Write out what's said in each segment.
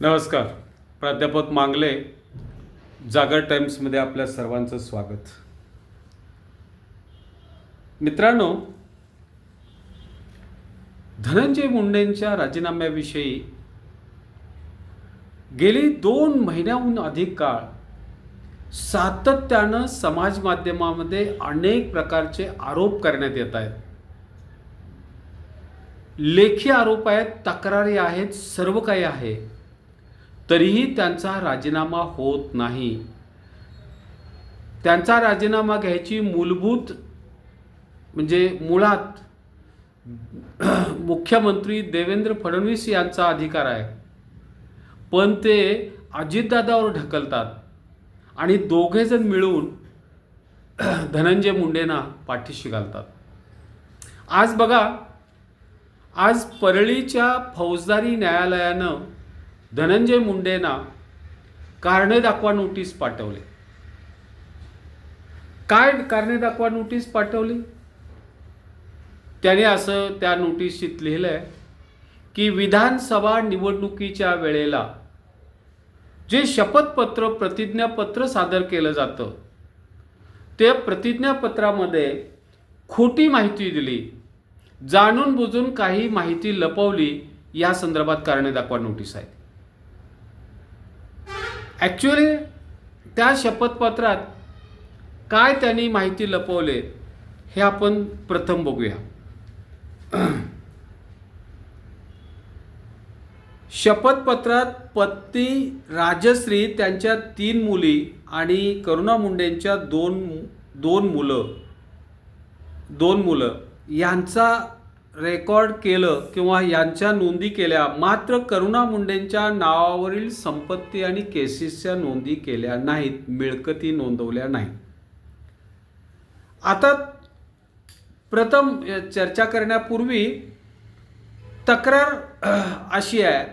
नमस्कार. प्राध्यापक मांगले जागर टाइम्समध्ये आपल्या सर्वांचं स्वागत. मित्रांनो धनंजय मुंडेंच्या राजीनाम्याविषयी गेली दोन महिन्याहून अधिक काळ सातत्यानं समाज माध्यमामध्ये अनेक प्रकारचे आरोप करण्यात येत आहेत. लेखी आरोप आहेत तक्रारी आहेत सर्व काही आहे. तरीही त्यांचा राजीनामा होत नाही. त्यांचा राजीनामा घ्यायची मूलभूत म्हणजे मुळात मुख्यमंत्री देवेंद्र फडणवीस यांचा अधिकार आहे. पण ते अजितदादावर ढकलतात आणि दोघेजण मिळून धनंजय मुंडेंना पाठीशी घालतात. आज बघा आज परळीच्या फौजदारी न्यायालयानं धनंजय मुंडेंना कारणे दाखवा नोटीस पाठवले. काय कारणे दाखवा नोटीस पाठवली? त्याने असं त्या नोटिशीत लिहिलं आहे की विधानसभा निवडणुकीच्या वेळेला जे शपथपत्र प्रतिज्ञापत्र सादर केलं जातं ते प्रतिज्ञापत्रामध्ये खोटी माहिती दिली जाणून बुजून काही माहिती लपवली या संदर्भात कारणे दाखवा नोटीस आहे ॲक्च्युली त्या शपथपत्रात काय त्यांनी माहिती लपवले हे आपण प्रथम बघूया. शपथपत्रात पत्नी राजश्री त्यांच्या तीन मुली आणि करुणा मुंडेंच्या दोन दोन मुलं दोन मुलं यांचा रेकॉर्ड केलं किंवा यांच्या नोंदी केल्या मात्र करुणा मुंडेंच्या नावावरील संपत्ती आणि केसेसच्या नोंदी केल्या नाहीत मिळकती नोंदवल्या नाहीत. आता प्रथम चर्चा करण्यापूर्वी तक्रार अशी आहे.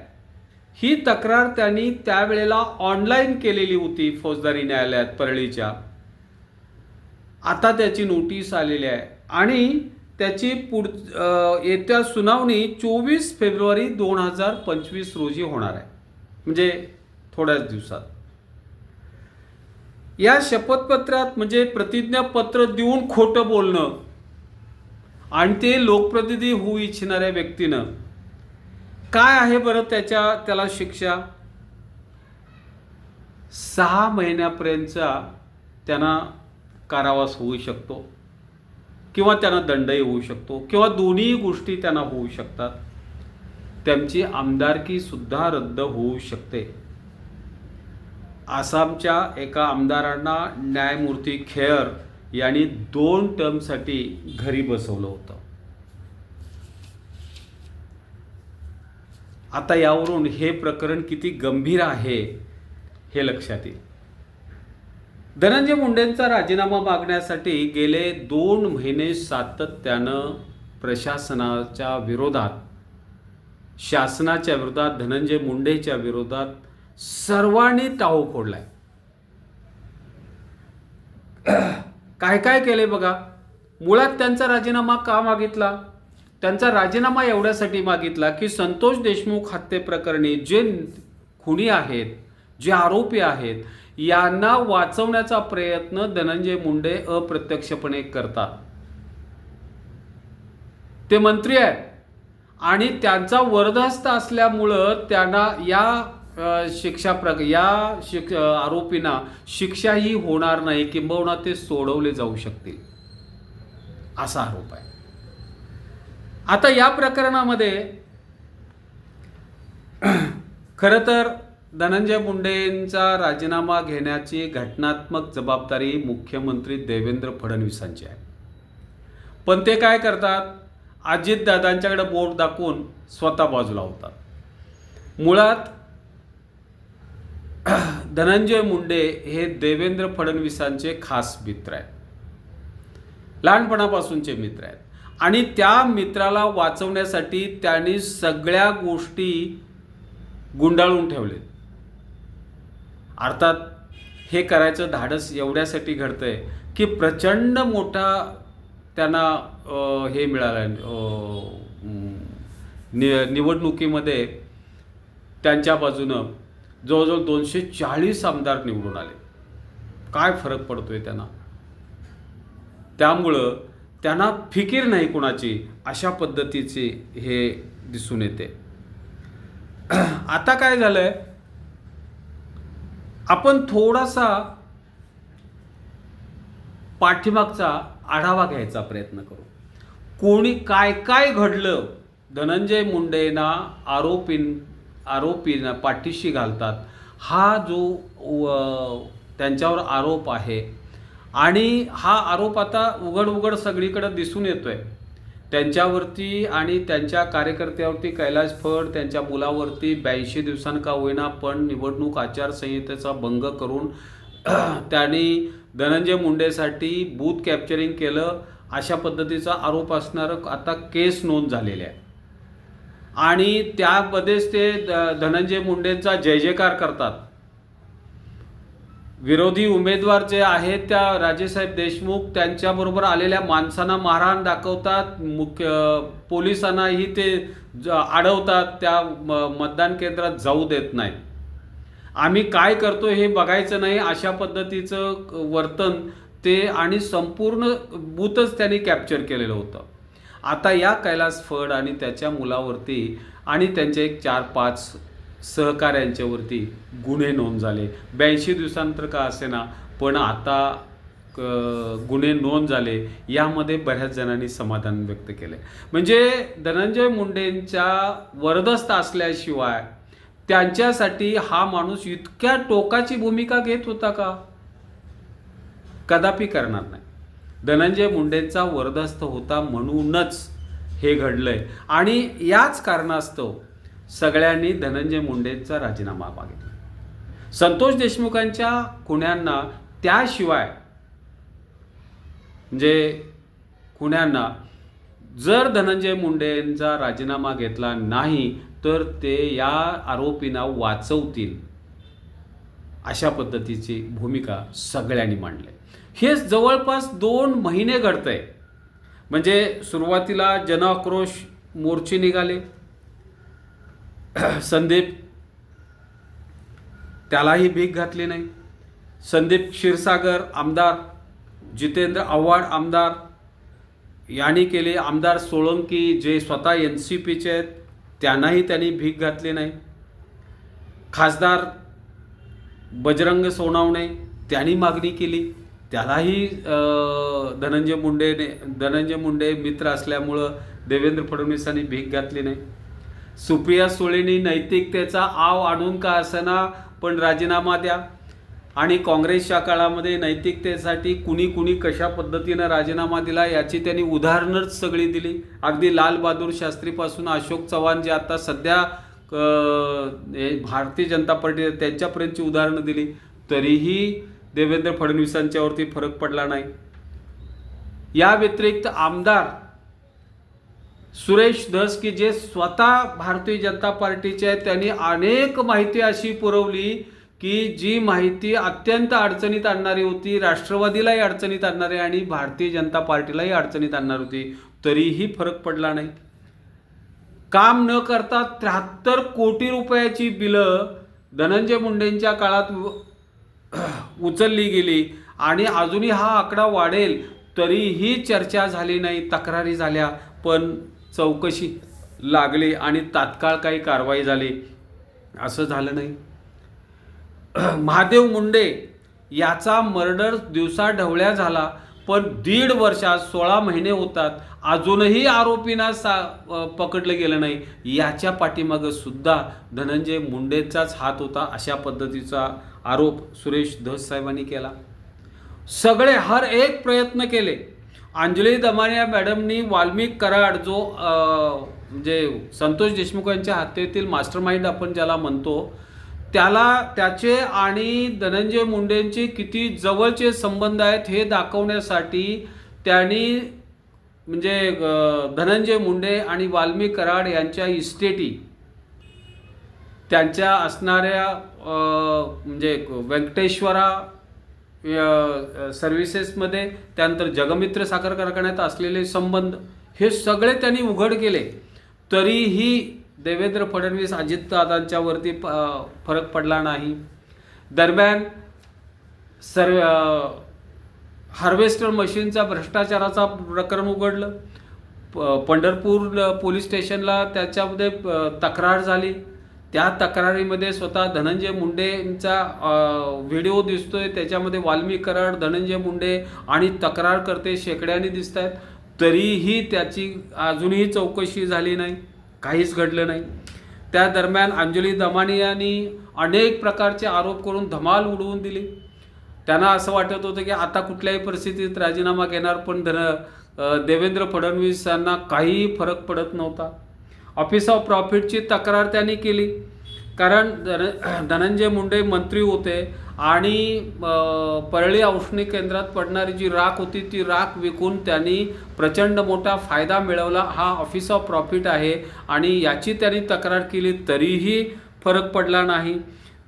ही तक्रार त्यांनी त्यावेळेला ऑनलाईन केलेली होती फौजदारी न्यायालयात परळीच्या. आता त्याची नोटीस आलेली आहे. आणि त्याची पुढ येत्या सुनावणी चोवीस फेब्रुवारी दोन हजार पंचवीस रोजी होणार आहे. म्हणजे थोड्याच दिवसात. या शपथपत्रात म्हणजे प्रतिज्ञापत्र देऊन खोटं बोलणं आणि ते लोकप्रतिनिधी होऊ इच्छिणाऱ्या व्यक्तीनं. काय आहे बरं त्याच्या त्याला शिक्षा? सहा महिन्यापर्यंतचा त्यांना कारावास होऊ शकतो. किंवा त्यांना दंडही होऊ शकतो किंवा दोन्ही गोष्टी त्यांना होऊ शकतात. त्यांची आमदारकीसुद्धा रद्द होऊ शकते. आसामच्या एका आमदारांना न्यायमूर्ती खेअर यांनी दोन टर्मसाठी घरी बसवलं होतं. आता यावरून हे प्रकरण किती गंभीर आहे हे लक्षात येईल. धनंजय मुंडेंचा राजीनामा मागण्यासाठी गेले दोन महिने सातत्यानं प्रशासनाच्या विरोधात शासनाच्या विरोधात धनंजय मुंडेच्या विरोधात सर्वांनी टाहो फोडलाय. काय काय केले बघा? मुळात त्यांचा राजीनामा का मागितला? त्यांचा राजीनामा एवढ्यासाठी मागितला की संतोष देशमुख हत्येप्रकरणी जे खुनी आहेत जे आरोपी आहेत यांना वाचवण्याचा प्रयत्न धनंजय मुंडे अप्रत्यक्षपणे करतात. ते मंत्री आहेत. आणि त्यांचा वरदहस्त असल्यामुळं त्यांना या शिक्षा प्र या शिक आरोपींना शिक्षाही होणार नाही. किंबहुना ते सोडवले जाऊ शकतील. असा आरोप आहे. आता या प्रकरणामध्ये खरं तर धनंजय मुंडेंचा राजीनामा घेण्याची घटनात्मक जबाबदारी मुख्यमंत्री देवेंद्र फडणवीसांची आहे. पण ते काय करतात? अजितदादांच्याकडे बोट दाखवून स्वतः बाजूला होतात. मुळात धनंजय मुंडे हे देवेंद्र फडणवीसांचे खास मित्र आहेत. लहानपणापासूनचे मित्र आहेत. आणि त्या मित्राला वाचवण्यासाठी त्यांनी सगळ्या गोष्टी गुंडाळून ठेवले अर्थात हे करायचं धाडस एवढ्यासाठी घडतं आहे की प्रचंड मोठा त्यांना हे मिळालं नि निवडणुकीमध्ये त्यांच्या बाजूनं जवळजवळ दोनशे चाळीस आमदार निवडून आले. काय फरक पडतोय त्यांना? त्यामुळं त्यांना फिकीर नाही कोणाची अशा पद्धतीचे हे दिसून येते. आता काय झालं आहे आपण थोडासा पाठीमागचा आढावा घ्यायचा प्रयत्न करू. कोणी काय काय घडलं? धनंजय मुंडेंना आरोपीन आरोपींना पाठीशी घालतात. हा जो त्यांच्यावर आरोप आहे आणि हा आरोप आता उघड उघड सगळीकडे दिसून येतोय. त्यांच्यावरती आणि त्यांच्या कार्यकर्त्यावरती कैलास फड त्यांच्या मुलावरती ब्याऐंशी दिवसां का होईना पण निवडणूक आचारसंहितेचा भंग करून त्यांनी धनंजय मुंडेसाठी बूथ कॅप्चरिंग केलं. अशा पद्धतीचा आरोप असणारं आता केस नोंद झालेली आहे आणि त्यामध्येच ते धनंजय मुंडेंचा जय जयकार करतात. विरोधी उमेदवार जे आहेत त्या राजेसाहेब देशमुख त्यांच्याबरोबर आलेल्या माणसांना मारहाण दाखवतात मुख्य पोलिसांनाही ते ज- अडवतात त्या म- मतदान केंद्रात जाऊ देत नाही आम्ही काय करतो हे बघायचं नाही अशा पद्धतीचं वर्तन ते आणि संपूर्ण बूथच त्यांनी कॅप्चर केलेलं होतं. आता या कैलास फड आणि त्याच्या मुलावरती आणि त्यांचे एक चार पाच सहकाऱ्यांच्यावरती गुन्हे नोंद झाले. ब्याऐंशी दिवसांतर का असेना पण आता क- गुन्हे नोंद झाले यामध्ये बऱ्याच जणांनी समाधान व्यक्त केले. म्हणजे धनंजय मुंडेंच्या वरदस्त असल्याशिवाय त्यांच्यासाठी हा माणूस इतक्या टोकाची भूमिका घेत होता का? कदापि करणार नाही. धनंजय मुंडेंचा वरदस्त होता म्हणूनच हे घडलंय. आणि याच कारणास्तव सगळ्यांनी धनंजय मुंडेंचा राजीनामा मागितला. संतोष देशमुखांच्या खुण्यांना त्याशिवाय म्हणजे खुण्यांना जर धनंजय मुंडेंचा राजीनामा घेतला नाही तर ते या आरोपींना वाचवतील अशा पद्धतीची भूमिका सगळ्यांनी मांडली. हे जवळपास दोन महिने घडतंय. म्हणजे सुरुवातीला जनआक्रोश मोर्चे निघाले संदीप त्यालाही भीक घातली नाही. संदीप क्षीरसागर आमदार जितेंद्र आव्हाड आमदार यांनी केले आमदार सोळंकी जे स्वतः एन सी पीचे आहेत त्यांनाही त्यांनी भीक घातली नाही. खासदार बजरंग सोनावणे त्यांनी मागणी केली. त्यालाही धनंजय मुंडेने धनंजय मुंडे मित्र असल्यामुळं देवेंद्र फडणवीसांनी भीक घातली नाही. सुप्रिया सुळेंनी नैतिकतेचा आव आणून का असेना पण राजीनामा द्या? आणि काँग्रेसच्या काळामध्ये नैतिकतेसाठी कुणी कुणी कशा पद्धतीनं राजीनामा दिला याची त्यांनी उदाहरणंच सगळी दिली. अगदी लालबहादूर शास्त्रीपासून अशोक चव्हाण जे आता सध्या हे भारतीय जनता पार्टी त्यांच्यापर्यंतची उदाहरणं दिली. तरीही देवेंद्र फडणवीसांच्यावरती फरक पडला नाही. या व्यतिरिक्त आमदार सुरेश धस की जे स्वतः भारतीय जनता पार्टीचे आहेत त्यांनी अनेक माहिती अशी पुरवली की जी माहिती अत्यंत अडचणीत आणणारी होती राष्ट्रवादीलाही अडचणीत आणणारी आणि भारतीय जनता पार्टीलाही अडचणीत आणणार होती. तरीही फरक पडला नाही. काम न करता त्र्याहत्तर कोटी रुपयाची बिलं धनंजय मुंडेंच्या काळात उचलली गेली आणि अजूनही हा आकडा वाढेल तरीही चर्चा झाली नाही तक्रारी झाल्या. पण चौकशी लागली आणि तात्काळ काही कारवाई झाली. असं झालं नाही. महादेव मुंडे याचा मर्डर दिवसा ढवळ्या झाला पण दीड वर्षात सोळा महिने होतात. अजूनही आरोपींना सा पकडलं गेलं नाही. याच्या पाठीमागं सुद्धा धनंजय मुंडेचाच हात होता अशा पद्धतीचा आरोप सुरेश धस साहेबांनी केला. सगळे हर एक प्रयत्न केले. अंजली दमानिया मॅडमनी वाल्मिक कराड जो म्हणजे संतोष देशमुख यांच्या हत्येतील मास्टर माइंड आपण ज्याला म्हणतो त्याला त्याचे आणि धनंजय मुंडेंचे किती जवळचे संबंध आहेत हे दाखवण्यासाठी त्यांनी म्हणजे धनंजय मुंडे आणि वाल्मिक कराड यांच्या इस्टेटी त्यांच्या असणाऱ्या म्हणजे व्यंकटेश्वरा सर्व्हिसेसमध्ये त्यानंतर जगमित्र साखर कारखान्यात असलेले संबंध हे सगळे त्यांनी उघड केले. तरीही देवेंद्र फडणवीस अजितदादांच्यावरती प- फरक पडला नाही. दरम्यान सर्व हार्वेस्टर मशीनचा भ्रष्टाचाराचा प्रकरण उघडलं. प- पंढरपूर पोलीस स्टेशनला त्याच्यामध्ये तक्रार झाली. त्या तक्रारीमध्ये स्वतः धनंजय मुंडेंचा व्हिडिओ दिसतोय. त्याच्यामध्ये वाल्मिक कराड धनंजय मुंडे आणि तक्रार करते शेकड्याने दिसत आहेत तरीही त्याची अजूनही चौकशी झाली नाही. काहीच घडलं नाही. त्या दरम्यान अंजली दमानी यांनी अनेक प्रकारचे आरोप करून धमाल उडवून दिली. त्यांना असं वाटत होतं की आता कुठल्याही परिस्थितीत राजीनामा घेणार पण धन देवेंद्र फडणवीस यांना काहीही फरक पडत नव्हता. ऑफिस ऑफ प्रॉफिटची तक्रार त्यांनी केली. कारण धन धनंजय मुंडे मंत्री होते आणि परळी औष्णिक केंद्रात पडणारी जी राख होती ती राख विकून त्यांनी प्रचंड मोठा फायदा मिळवला. हा ऑफिस ऑफ प्रॉफिट आहे आणि याची त्यांनी तक्रार केली तरीही फरक पडला नाही.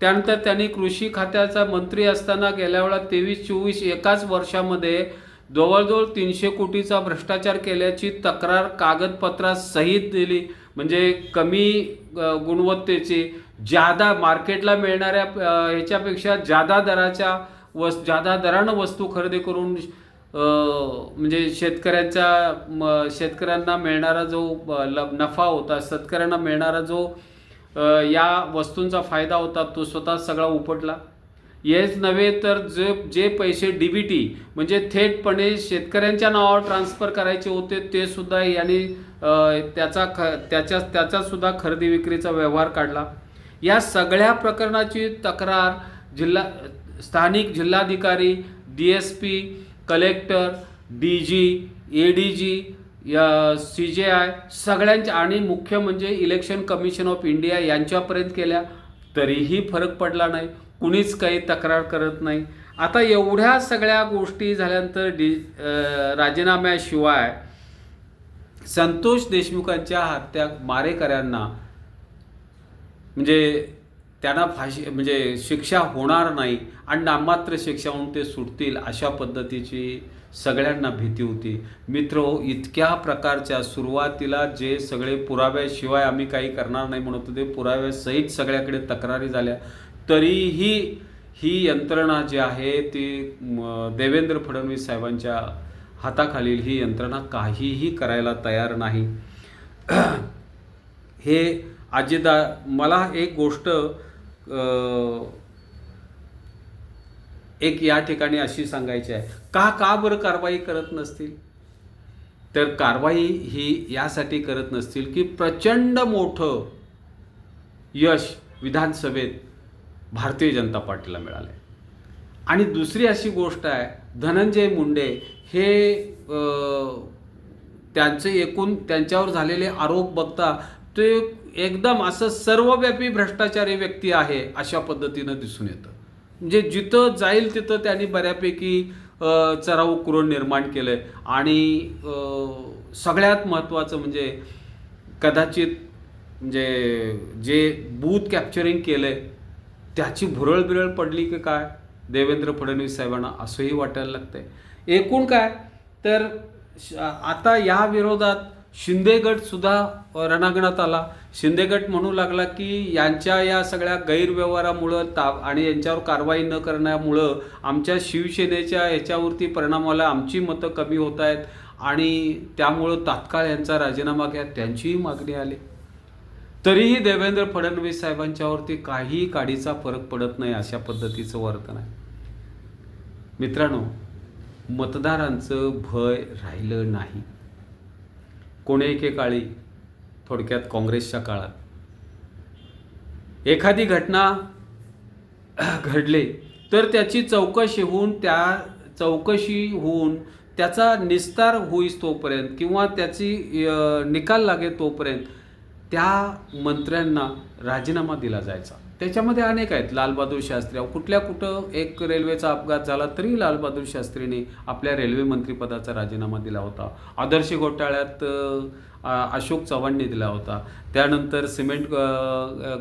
त्यानंतर त्यांनी कृषी खात्याचा मंत्री असताना गेल्या वेळा तेवीस चोवीस एकाच वर्षामध्ये जवळजवळ तीनशे कोटीचा भ्रष्टाचार केल्याची तक्रार कागदपत्रासहित दिली. म्हणजे कमी गुणवत्तेचे गुणवत्तेची जादा मार्केटला मिळणाऱ्या ह्याच्यापेक्षा जादा दराच्या वस् जादा दरानं वस्तू खरेदी करून म्हणजे शेतकऱ्यांचा म, शेतकऱ्यांना मिळणारा जो ल- नफा होता शेतकऱ्यांना मिळणारा जो या वस्तूंचा फायदा होता तो स्वतः सगळा उपटला. हेच नव्हे तर जे जे पैसे डी बी टी म्हणजे थेटपणे शेतकऱ्यांच्या नावावर ट्रान्सफर करायचे होते ते सुद्धा यांनी त्याचा ख त्याच्या त्याचासुद्धा खरेदी विक्रीचा व्यवहार काढला. या सगळ्या प्रकरणाची तक्रार जिल्हा स्थानिक जिल्हाधिकारी D S P collector D G A D G या सी जे आय सगळ्यांच्या आणि मुख्य म्हणजे इलेक्शन कमिशन ऑफ इंडिया यांच्यापर्यंत केल्या. तरीही फरक पडला नाही. कुणीच काही तक्रार करत नाही. आता एवढ्या सगळ्या गोष्टी झाल्यानंतर डी राजीनाम्याशिवाय संतोष देशमुखांच्या हत्या मारेकऱ्यांना म्हणजे त्यांना फाशी म्हणजे शिक्षा होणार नाही आणि नाममात्र शिक्षा होऊन ते सुटतील अशा पद्धतीची सगळ्यांना भीती होती. मित्र इतक्या प्रकारच्या सुरुवातीला जे सगळे पुराव्याशिवाय आम्ही काही करणार नाही म्हणत होते पुराव्यासहित सगळ्याकडे तक्रारी झाल्या. तरीही ही यंत्रणा जी आहे ती देवेंद्र फडणवीस साहेबांच्या हाताखालील ही यंत्रणा काहीही करायला तयार नाही. हे अजिदा मला एक गोष्ट एक या ठिकाणी अशी सांगायची आहे. का का बरं कारवाई करत नसतील? तर कारवाई ही यासाठी करत नसतील की प्रचंड मोठं यश विधानसभेत भारतीय जनता पार्टीला मिळाले. आणि दुसरी अशी गोष्ट आहे धनंजय मुंडे हे त्यांचे एकूण त्यांच्यावर झालेले आरोप बघता ते एकदम असं सर्वव्यापी भ्रष्टाचारी व्यक्ती आहे अशा पद्धतीनं दिसून येतं. म्हणजे जिथं जाईल तिथं त्यांनी बऱ्यापैकी चराव चराऊ कुरण निर्माण केलं आहे आणि सगळ्यात महत्त्वाचं म्हणजे कदाचित म्हणजे जे बूथ कॅप्चरिंग केलं आहे त्याची भुरळ बिरळ पडली की काय? देवेंद्र फडणवीस साहेबांना असंही वाटायला लागतंय. एकूण काय? तर श- आता या विरोधात शिंदे सुद्धा रणांगणात आला. शिंदेगट म्हणू लागला की यांच्या या सगळ्या गैरव्यवहारामुळं ताप आणि यांच्यावर कारवाई न करण्यामुळं आमच्या शिवसेनेच्या ह्याच्यावरती परिणामाला आमची मतं कमी होत आहेत आणि त्यामुळं तात्काळ यांचा राजीनामा घ्या त्यांचीही मागणी आली. तरीही देवेंद्र फडणवीस साहेबांच्यावरती काही काडीचा फरक पडत नाही अशा पद्धतीचं वर्तन आहे. मित्रांनो मतदारांचं भय राहिलं नाही. कोणे एकेकाळी थोडक्यात काँग्रेसच्या काळात एखादी घटना घडले तर त्याची चौकशी होऊन त्या चौकशी होऊन त्याचा निस्तार होईस तोपर्यंत किंवा त्याची निकाल लागेल तोपर्यंत त्या मंत्र्यांना राजीनामा दिला जायचा. त्याच्यामध्ये अनेक आहेत. लालबहादूर शास्त्री. कुठल्या कुठं एक रेल्वेचा अपघात झाला तरी लालबहादूर शास्त्रीने आपल्या रेल्वे मंत्रिपदाचा राजीनामा दिला होता. आदर्श घोटाळ्यात अशोक चव्हाणने दिला होता. त्यानंतर सिमेंट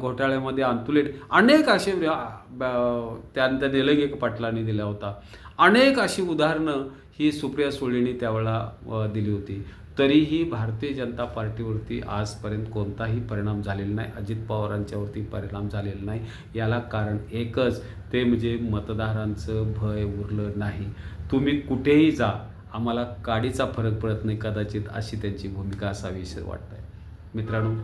घोटाळ्यामध्ये अंतुलेट अनेक असे त्यानंतर निलंगेक पाटलांनी दिला होता. अनेक अशी उदाहरणं ही सुप्रिया सुळेंनी त्यावेळेला दिली होती. तरीही भारतीय जनता पार्टीवरती आजपर्यंत कोणताही परिणाम झालेला नाही. अजित पवारांच्यावरती परिणाम झालेला नाही. याला कारण एकच ते म्हणजे मतदारांचं भय उरलं नाही. तुम्ही कुठेही जा आम्हाला काडीचा फरक पडत नाही कदाचित अशी त्यांची भूमिका असावी असं आहे मित्रांनो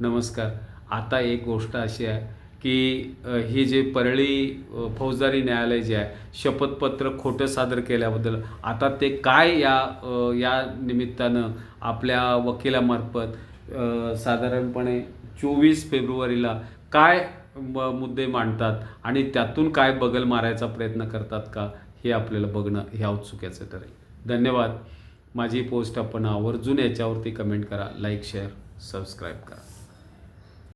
नमस्कार. आता एक गोष्ट अशी आहे की हे जे परळी फौजदारी न्यायालय जे आहे शपथपत्र खोटं सादर केल्याबद्दल आता ते काय या या निमित्तानं आपल्या वकिलामार्फत साधारणपणे चोवीस फेब्रुवारीला काय म- मुद्दे मांडतात आणि त्यातून काय बगल मारायचा प्रयत्न करतात का हे आपल्याला बघणं हे औत्सुक्याचं ठरेल. धन्यवाद. माझी पोस्ट आपण आवर्जून याच्यावरती कमेंट करा लाईक शेअर सबस्क्राईब करा.